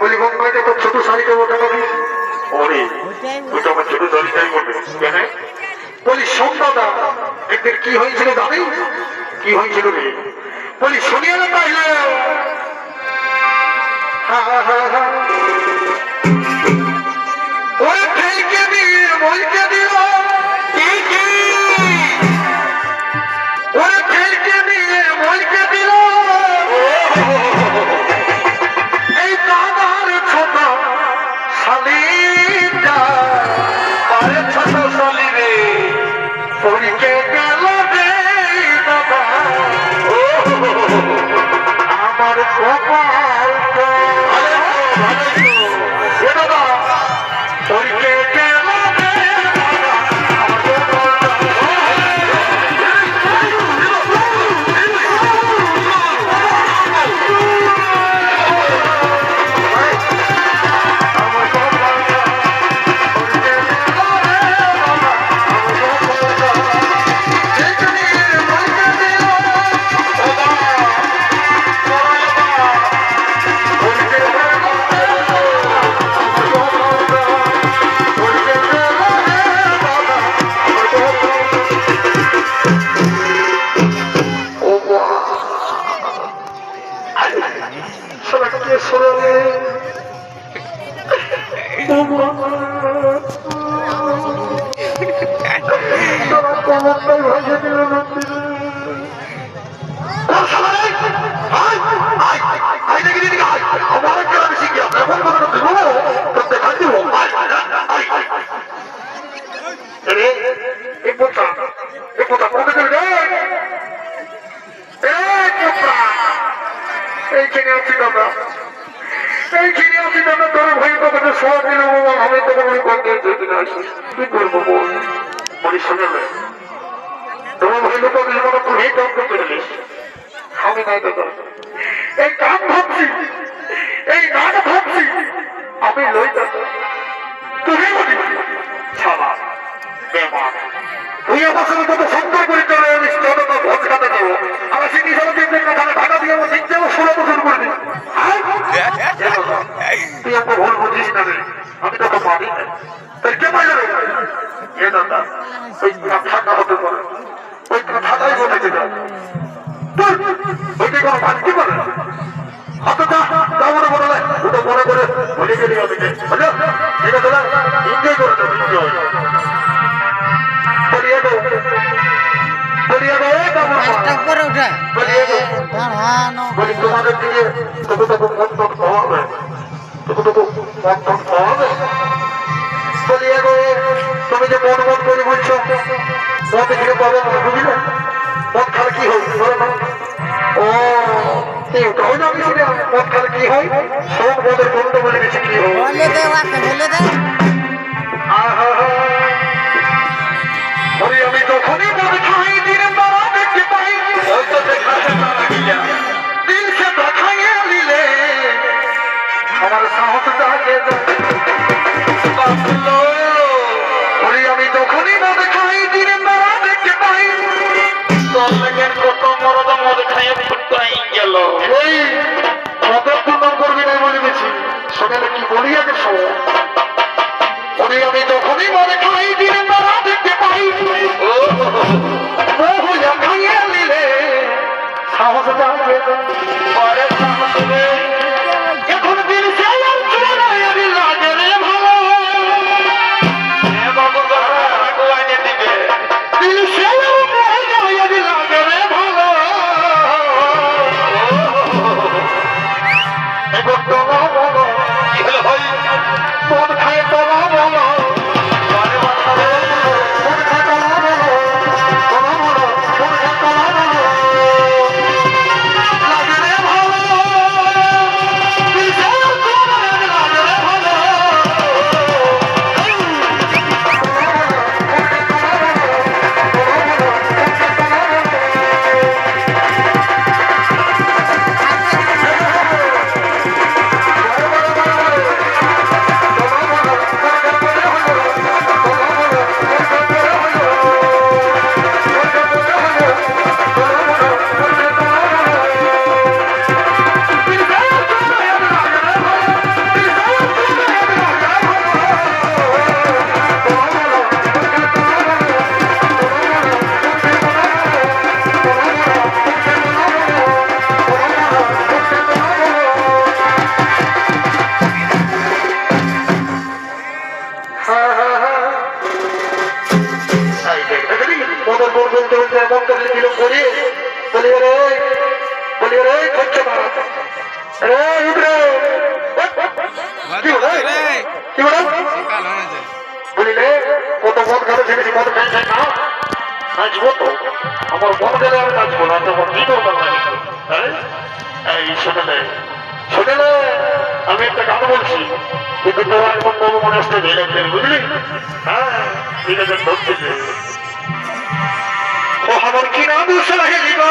বলিগঞ্জ ছোট শাড়িতে ওটা পাবি তো আমার ছোট শাড়িটাই বলবি। কেন? বলি সন্ধ্যাদা একদিন কি হয়েছিল দাদি? কি হয়েছিল রে? বলি শুনিয়া না পাইলে হ্যাঁ হ্যাঁ হ্যাঁ সবাইকে সরে বাবা আমি তোকে করতে যেদিন আসি কি করব বল বলি শুনে নে তোমার ভাই লোক জীবনে তুই কাম করতে গেলিস আমি নাই দাদা এই কাম ভাবছি এই নাট ভাবছি আমি লই তুমি বলি ছাড়া বেমান তুই আমার সঙ্গে কত সুন্দর করে চলে তত তো ভোজ খাতে যাব আমার সিটি সব দিন দিন খানে ঢাকা দিয়ে আমার দিন যাব ষোলো বছর করে দিন তুই আমাকে ভুল বুঝিস না রে আমি তোকে মানি না তাই কে পাইলে রে এ দাদা ওই ঠান্ডা হতে পারে ওই ঠান্ডাই বলে দিতে ওইটা কোনো ভাঙতে পারে ওটা মনে করে ভুলে গেলি আমি বুঝলো এনজয় করে এনজয় বলিয়ে বলিয়ে করে বলিয়ে বলি তোমাদের দিকে তবু তবু মন টন হবে। মন তুমি যে মন মন মন মন মন আহা আমি তখনই মদ খাই বাবা দেখতে পাই হয়তো দেখাতে আমার সাহস জাগে ওরে আমি তখনই মদ খাই দিন বাবা দেখতে পাই। তোর কত মরদ মদ খাইয়া ফুটাই গেল। এই তুলন করবি না বলে গেছি শোনালে কি বলি আগে শোন ওরে আমি তখনই মনে খাই দিনে তারা দেখতে পাই। ও বহুয়া খাইয়ে নিলে সাহস যাবে পরে সাহস বলিলে কত মদ খাবে ছেড়েছি মদ খাই খাই না নাচবো তো আমার মন গেলে আমি নাচবো না তখন কি করব না হ্যাঁ? এই শুনেলে শুনেলে আমি একটা গান বলছি কিন্তু তোরা এখন বাবু মনে আসতে ধরে বুঝলি হ্যাঁ ধরতে ও আমার কি নাম উৎসাহে দিবা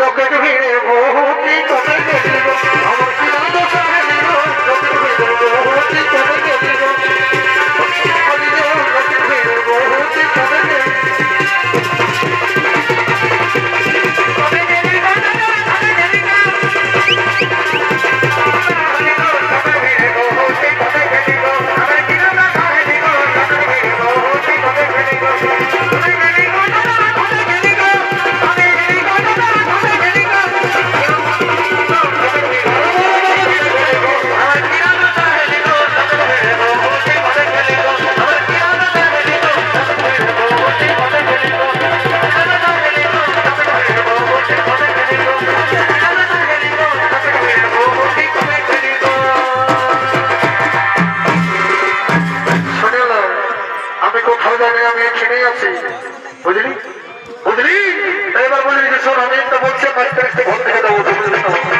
লোকের ভিড়ে বহুতি কমে জানি আছে বুঝলি? বুঝলি? এবার বুঝলি শোন, আমি একটা বলছি, পাঁচ তারিখ ঘর থেকে তো?